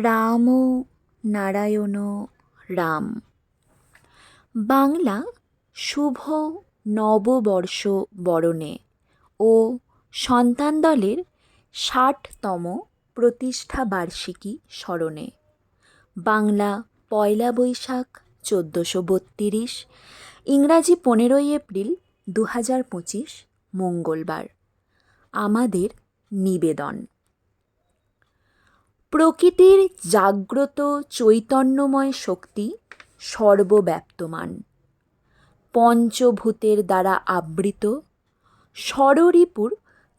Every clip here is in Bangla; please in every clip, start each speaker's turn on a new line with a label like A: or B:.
A: রাম নারায়ণ রাম। বাংলা শুভ নববর্ষ বরণে ও সন্তান দলের ষাটতম প্রতিষ্ঠা বার্ষিকী স্মরণে। বাংলা পয়লা বৈশাখ চোদ্দোশো বত্রিশ, ইংরাজি পনেরোই এপ্রিল দু হাজার পঁচিশ, মঙ্গলবার। আমাদের নিবেদন। প্রকৃতির জাগ্রত চৈতন্যময় শক্তি সর্বব্যাপ্তমান। পঞ্চভূতের দ্বারা আবৃত ষড়রিপুর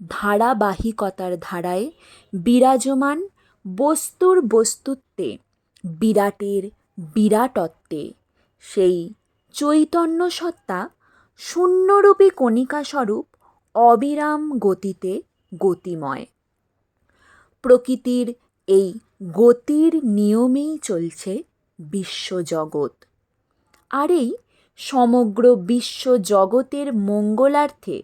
A: ধারাবাহিকতার ধারায় বিরাজমান বস্তুর বস্তুত্বে বিরাটের বিরাটত্বে। সেই চৈতন্য সত্তা শূন্যরূপী কণিকাস্বরূপ অবিরাম গতিতে গতিময়। প্রকৃতির এই গতির নিয়মেই চলছে বিশ্বজগৎ। আর এই সমগ্র বিশ্বজগতের মঙ্গলার্থে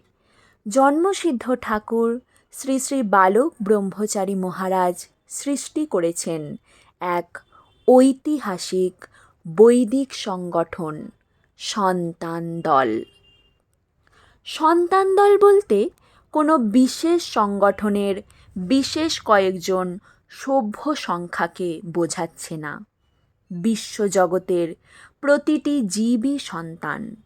A: জন্মসিদ্ধ ঠাকুর শ্রী শ্রী বালক ব্রহ্মচারী মহারাজ সৃষ্টি করেছেন এক ঐতিহাসিক বৈদিক সংগঠন, সন্তান দল। সন্তান দল বলতে কোনো বিশেষ সংগঠনের বিশেষ কয়েকজন সভ্য সংখ্যাকে বোঝাচ্ছে না। বিশ্বজগতের প্রতিটি জীবই সন্তান।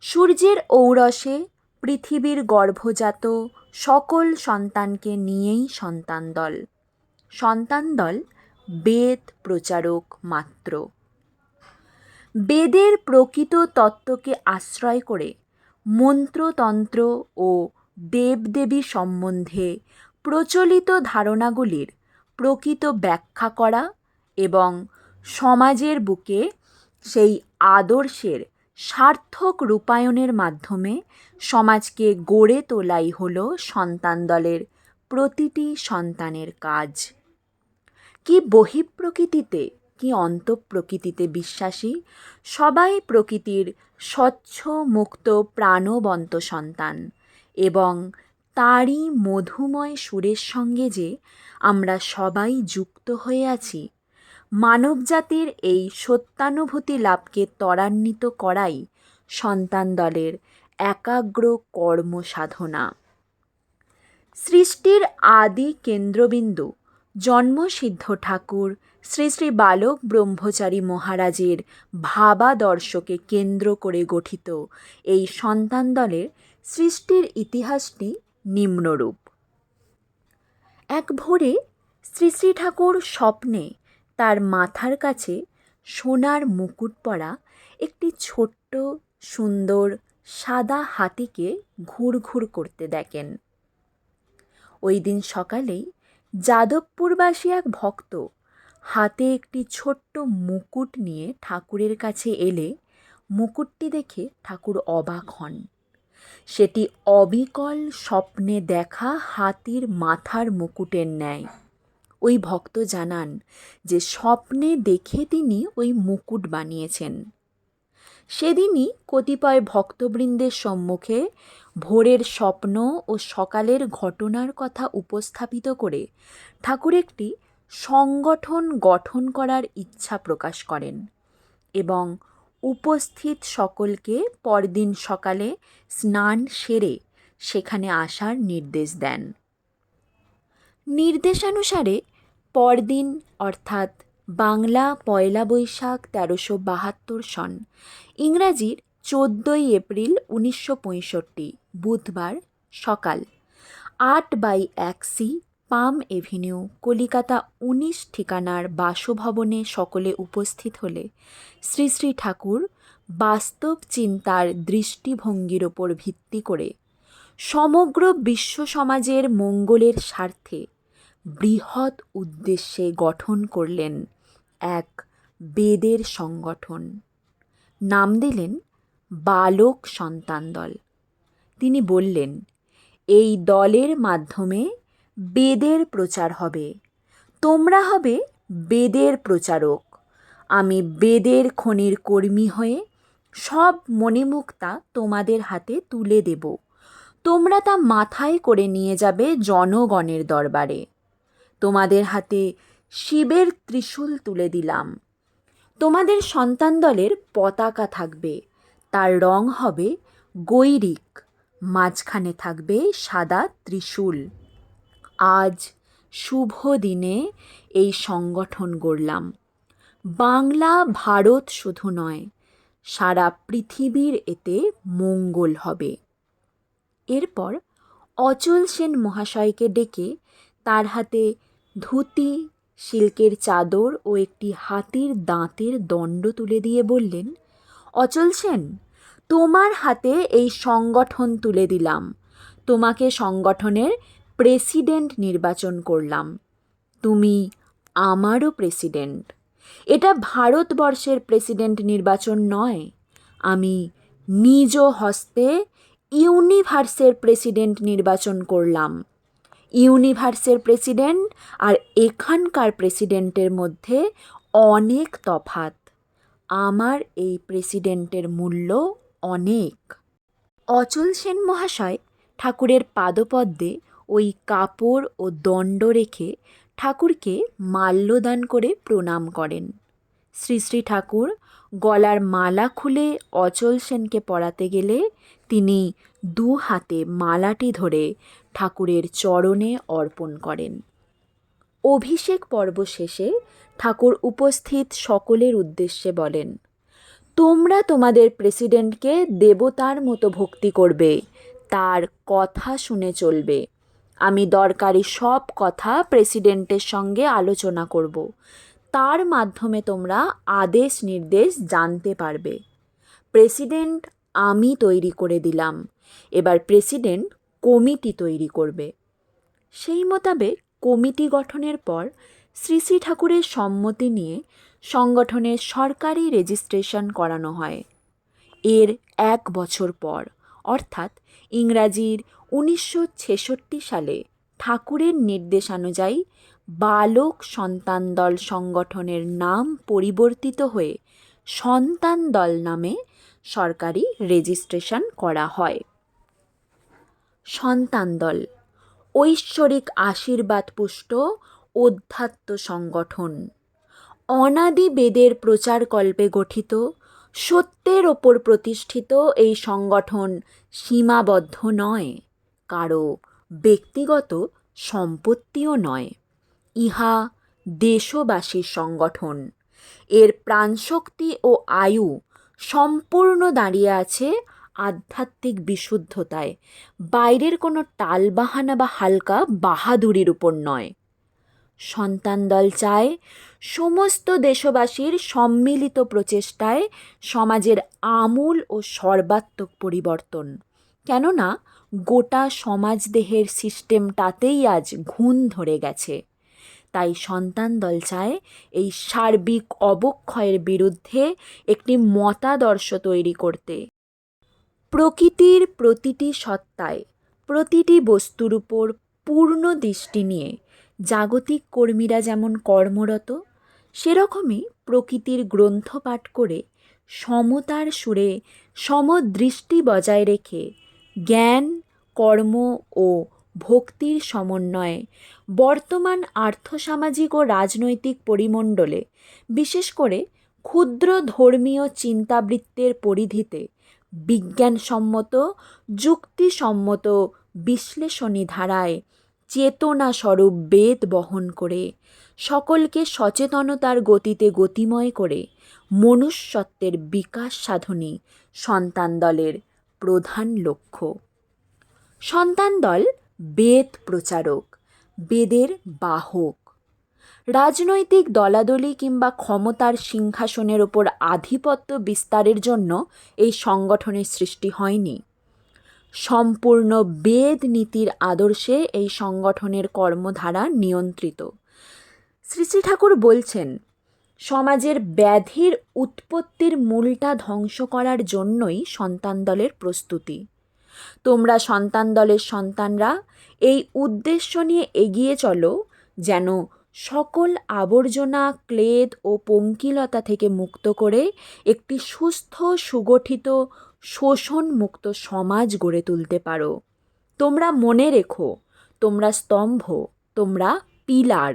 A: সূর্যের ঔরসে পৃথিবীর গর্ভজাত সকল সন্তানকে নিয়েই সন্তান দল। সন্তান দল বেদ প্রচারক মাত্র। বেদের প্রকৃত তত্ত্বকে আশ্রয় করে মন্ত্রতন্ত্র ও দেবদেবী সম্বন্ধে প্রচলিত ধারণাগুলির প্রকৃত ব্যাখ্যা করা এবং সমাজের বুকে সেই আদর্শের সার্থক রূপায়ণের মাধ্যমে সমাজকে গড়ে তোলাই হল সন্তান দলের প্রতিটি সন্তানের কাজ। কি বহিঃপ্রকৃতিতে, কি অন্তঃপ্রকৃতিতে বিশ্বাসী, সবাই প্রকৃতির স্বচ্ছ, মুক্ত, প্রাণবন্ত সন্তান এবং তারই মধুময় সুরের সঙ্গে যে আমরা সবাই যুক্ত হয়ে আছি, মানবজাতির এই সত্যানুভূতি লাভকে ত্বরান্বিত করাই সন্তান দলের একাগ্র কর্ম সাধনা। সৃষ্টির আদি কেন্দ্রবিন্দু জন্মসিদ্ধ ঠাকুর শ্রী শ্রী বালক ব্রহ্মচারী মহারাজের ভাবাদর্শকে কেন্দ্র করে গঠিত এই সন্তান দলের সৃষ্টির ইতিহাসটি নিম্নরূপ। এক ভোরে শ্রী শ্রী ঠাকুর স্বপ্নে তার মাথার কাছে সোনার মুকুট পরা একটি ছোট্ট, সুন্দর, সাদা হাতিকে ঘুর ঘুর করতে দেখেন। ওই দিন সকালেই যাদবপুরবাসী এক ভক্ত হাতে একটি ছোট্ট মুকুট নিয়ে ঠাকুরের কাছে এলে মুকুটটি দেখে ঠাকুর অবাক হন। সেটি অবিকল স্বপ্নে দেখা হাতির মাথার মুকুটের ন্যায়। ওই ভক্ত জানান যে স্বপ্নে দেখে তিনি ওই মুকুট বানিয়েছেন। সেদিনই কতিপয় ভক্তবৃন্দের সম্মুখে ভোরের স্বপ্ন ও সকালের ঘটনার কথা উপস্থাপিত করে ঠাকুর একটি সংগঠন গঠন করার ইচ্ছা প্রকাশ করেন এবং উপস্থিত সকলকে পরদিন সকালে স্নান সেরে সেখানে আসার নির্দেশ দেন। নির্দেশানুসারে পরদিন, অর্থাৎ বাংলা পয়লা বৈশাখ তেরোশো বাহাত্তর সন, ইংরাজির চোদ্দোই এপ্রিল উনিশশো পঁয়ষট্টি, বুধবার সকাল আট বাই এক সি পাম এভিনিউ, কলিকাতা উনিশ ঠিকানার বাসভবনে সকলে উপস্থিত হলে শ্রী শ্রী ঠাকুর বাস্তব চিন্তার দৃষ্টিভঙ্গির ওপর ভিত্তি করে সমগ্র বিশ্ব সমাজের মঙ্গলের স্বার্থে বৃহৎ উদ্দেশ্যে গঠন করলেন এক বেদের সংগঠন। নাম দিলেন বালক সন্তান দল। তিনি বললেন, এই দলের মাধ্যমে বেদের প্রচার হবে। তোমরা হবে বেদের প্রচারক। আমি বেদের খনির কর্মী হয়ে সব মণিমুক্তা তোমাদের হাতে তুলে দেব। তোমরা তা মাথায় করে নিয়ে যাবে জনগণের দরবারে। তোমাদের হাতে শিবের ত্রিশূল তুলে দিলাম। তোমাদের সন্তান দলের পতাকা থাকবে। তার রং হবে গৈরিক। মাঝখানে থাকবে সাদা ত্রিশূল। আজ শুভ দিনে এই সংগঠন গড়লাম। বাংলা ভারত শুধু নয়, সারা পৃথিবীর এতে মঙ্গল হবে। এরপর অচল সেন মহাশয়কে ডেকে তার হাতে ধুতি, সিল্কের চাদর ও একটি হাতির দাঁতের দণ্ড তুলে দিয়ে বললেন, অচল সেন, তোমার হাতে এই সংগঠন তুলে দিলাম। তোমাকে সংগঠনের প্রেসিডেন্ট নির্বাচন করলাম। তুমি আমারও প্রেসিডেন্ট। এটা ভারতবর্ষের প্রেসিডেন্ট নির্বাচন নয়। আমি নিজ হস্তে ইউনিভার্সের প্রেসিডেন্ট নির্বাচন করলাম। ইউনিভার্সের প্রেসিডেন্ট আর এখানকার প্রেসিডেন্টের মধ্যে অনেক তফাত আমার এই প্রেসিডেন্টের মূল্য অনেক। অচল সেন মহাশয় ঠাকুরের পাদপদ্মে ওই কাপড় ও দণ্ড রেখে ঠাকুরকে মাল্যদান করে প্রণাম করেন। শ্রী শ্রী ঠাকুর গলার মালা খুলে অচল সেনকে পরাতে গেলে তিনি দু হাতে মালাটি ধরে ঠাকুরের চরণে অর্পণ করেন। অভিষেক পর্ব শেষে ঠাকুর উপস্থিত সকলের উদ্দেশ্যে বলেন, তোমরা তোমাদের প্রেসিডেন্টকে দেবতার মতো ভক্তি করবে, তার কথা শুনে চলবে। আমি দরকারি সব কথা প্রেসিডেন্টের সঙ্গে আলোচনা করব। তার মাধ্যমে তোমরা আদেশ নির্দেশ জানতে পারবে। প্রেসিডেন্ট, আমি তৈরি করে দিলাম। এবার প্রেসিডেন্ট, কমিটি তৈরি করবে। সেই মোতাবেক কমিটি গঠনের পর শ্রী শ্রী ঠাকুরের সম্মতি নিয়ে সংগঠনের সরকারি রেজিস্ট্রেশন করানো হয়। এর এক বছর পর, অর্থাৎ ইংরাজির উনিশশো ছেষট্টি সালে ঠাকুরের নির্দেশানুযায়ী বালক সন্তান দল সংগঠনের নাম পরিবর্তিত হয়ে সন্তান দল নামে সরকারি রেজিস্ট্রেশন করা হয়। সন্তান দল, ঐশ্বরিক আশীর্বাদ পুষ্ট অধ্যাত্ম সংগঠন। অনাদি বেদের প্রচারকল্পে গঠিত, সত্যের ওপর প্রতিষ্ঠিত এই সংগঠন সীমাবদ্ধ নয়। কারও ব্যক্তিগত সম্পত্তিও নয়। ইহা দেশবাসীর সংগঠন। এর প্রাণশক্তি ও আয়ু সম্পূর্ণ দাঁড়িয়ে আছে আধ্যাত্মিক বিশুদ্ধতায়। বাইরের কোনো টালবাহানা বা হালকা বাহাদুরির উপর নয়। সন্তান দল চায় সমস্ত দেশবাসীর সম্মিলিত প্রচেষ্টায় সমাজের আমূল ও সর্বাত্মক পরিবর্তন। কেননা গোটা সমাজদেহের সিস্টেমটাতেই আজ ঘুণ ধরে গেছে। তাই সন্তান দল চায় এই সার্বিক অবক্ষয়ের বিরুদ্ধে একটি মতাদর্শ তৈরি করতে। প্রকৃতির প্রতিটি সত্তায়, প্রতিটি বস্তুর উপর পূর্ণ দৃষ্টি নিয়ে জাগতিক কর্মীরা যেমন কর্মরত, সেরকমই প্রকৃতির গ্রন্থ পাঠ করে সমতার সুরে সমদৃষ্টি বজায় রেখে জ্ঞান, কর্ম ও ভক্তির সমন্বয়ে বর্তমান আর্থসামাজিক ও রাজনৈতিক পরিমণ্ডলে, বিশেষ করে ক্ষুদ্র ধর্মীয় চিন্তাবৃত্তের পরিধিতে বিজ্ঞানসম্মত, যুক্তিসম্মত বিশ্লেষণী ধারায় চেতনাস্বরূপ বেদ বহন করে সকলকে সচেতনতার গতিতে গতিময় করে মনুষ্যত্বের বিকাশ সাধনী সন্তান দলের প্রধান লক্ষ্য। সন্তান দল বেদ প্রচারক, বেদের বাহক। রাজনৈতিক দলাদলি কিংবা ক্ষমতার সিংহাসনের ওপর আধিপত্য বিস্তারের জন্য এই সংগঠনের সৃষ্টি হয়নি। সম্পূর্ণ বেদ নীতির আদর্শে এই সংগঠনের কর্মধারা নিয়ন্ত্রিত। শ্রী শ্রী ঠাকুর বলছেন সমাজের ব্যাধির উৎপত্তির মূলটা ধ্বংস করার জন্যই সন্তান দলের প্রস্তুতি। তোমরা সন্তান দলের সন্তানরা, এই উদ্দেশ্য নিয়ে এগিয়ে চলো যেন সকল আবর্জনা, ক্লেদ ও পঙ্কিলতা থেকে মুক্ত করে একটি সুস্থ, সুগঠিত শোষণ মুক্ত সমাজ গড়ে তুলতে পারো। তোমরা মনে রেখো, তোমরা স্তম্ভ, তোমরা পিলার।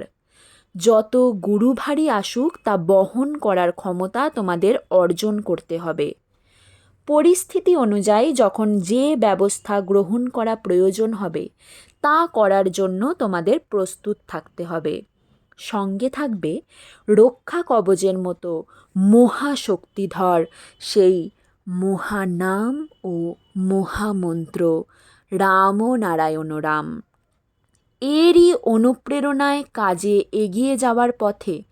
A: যত গুরুভারী আসুক, তা বহন করার ক্ষমতা তোমাদের অর্জন করতে হবে। পরিস্থিতি অনুযায়ী যখন যে ব্যবস্থা গ্রহণ করা প্রয়োজন হবে, তা করার জন্য তোমাদের প্রস্তুত থাকতে হবে। সঙ্গে থাকবে রক্ষা কবচের মতো মহাশক্তিধর সেই মহানাম ও মহামন্ত্র রাম নারায়ণ রাম। এরই অনুপ্রেরণায় কাজে এগিয়ে যাওয়ার পথে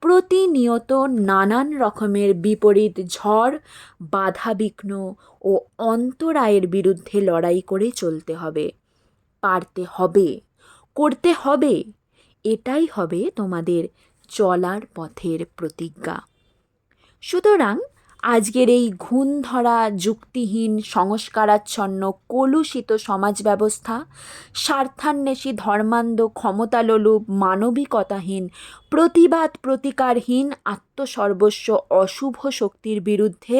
A: প্রতিনিয়ত নানান রকমের বিপরীত ঝড়, বাধাবিঘ্ন ও অন্তরায়ের বিরুদ্ধে লড়াই করে চলতে হবে। পারতে হবে, করতে হবে, এটাই হবে তোমাদের চলার পথের প্রতিজ্ঞা। সুতরাং আজকের এই ঘুণ ধরা যুক্তিহীন, সংস্কারাচ্ছন্ন, কলুষিত সমাজ ব্যবস্থা, স্বার্থান্বেষী, ধর্মান্ধ, ক্ষমতালোলুপ, মানবিকতাহীন, প্রতিবাদ প্রতিকারহীন, আত্মসর্বস্ব, অশুভ শক্তির বিরুদ্ধে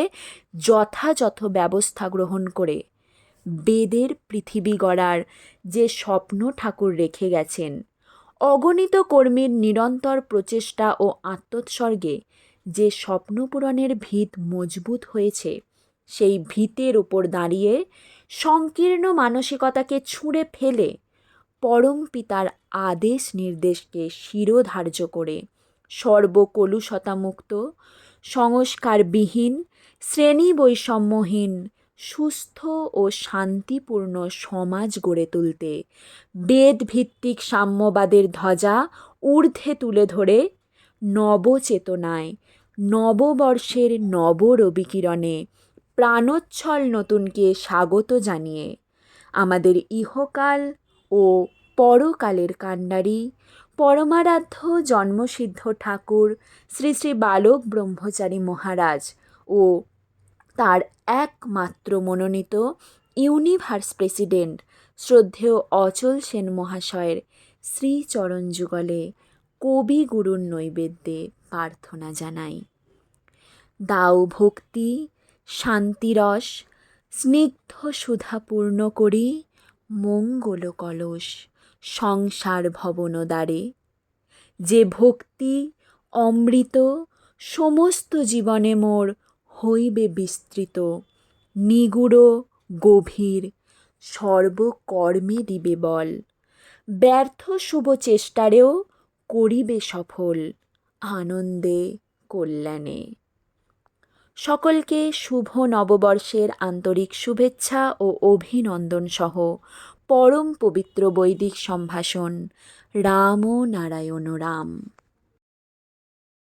A: যথাযথ ব্যবস্থা গ্রহণ করে বেদের পৃথিবী গড়ার যে স্বপ্ন ঠাকুর রেখে গেছেন। অগণিত কর্মীর নিরন্তর প্রচেষ্টা ও আত্মোৎসর্গে যে স্বপ্নপূরণের ভিত মজবুত হয়েছে, সেই ভিতের ওপর দাঁড়িয়ে সংকীর্ণ মানসিকতাকে ছুঁড়ে ফেলে পরম পিতার আদেশ নির্দেশকে শিরোধার্য করে সর্বকলুষতামুক্ত, সংস্কারবিহীন শ্রেণি বৈষম্যহীন সুস্থ ও শান্তিপূর্ণ সমাজ গড়ে তুলতে বেদভিত্তিক সাম্যবাদের ধ্বজা ঊর্ধ্বে তুলে ধরে নবচেতনায় নববর্ষের নব রবিকিরণে প্রাণোচ্ছল নতুনকে স্বাগত জানিয়ে আমাদের ইহকাল ও পরকালের কাণ্ডারি পরমারাধ্য জন্মসিদ্ধ ঠাকুর শ্রী শ্রী বালক ব্রহ্মচারী মহারাজ ও তার একমাত্র মনোনীত ইউনিভার্স প্রেসিডেন্ট শ্রদ্ধেয় অচল সেন মহাশয়ের শ্রীচরণ যুগলে কবিগুরুর নৈবেদ্যে প্রার্থনা জানাই। দাও ভক্তি শান্তিরস স্নিগ্ধ সুধা পূর্ণ করি, মঙ্গল কলস, সংসার ভবন দ্বারে। যে ভক্তি, অমৃত, সমস্ত জীবনে মোর হইবে বিস্তৃত, নিগুড়, গভীর, সর্বকর্মে দিবে বল। ব্যর্থ শুভ চেষ্টারেও করিবে সফল আনন্দে কল্যাণে। সকলকে শুভ নববর্ষের আন্তরিক শুভেচ্ছা ও অভিনন্দন সহ পরম পবিত্র বৈদিক সম্ভাষণ রাম নারায়ণ রাম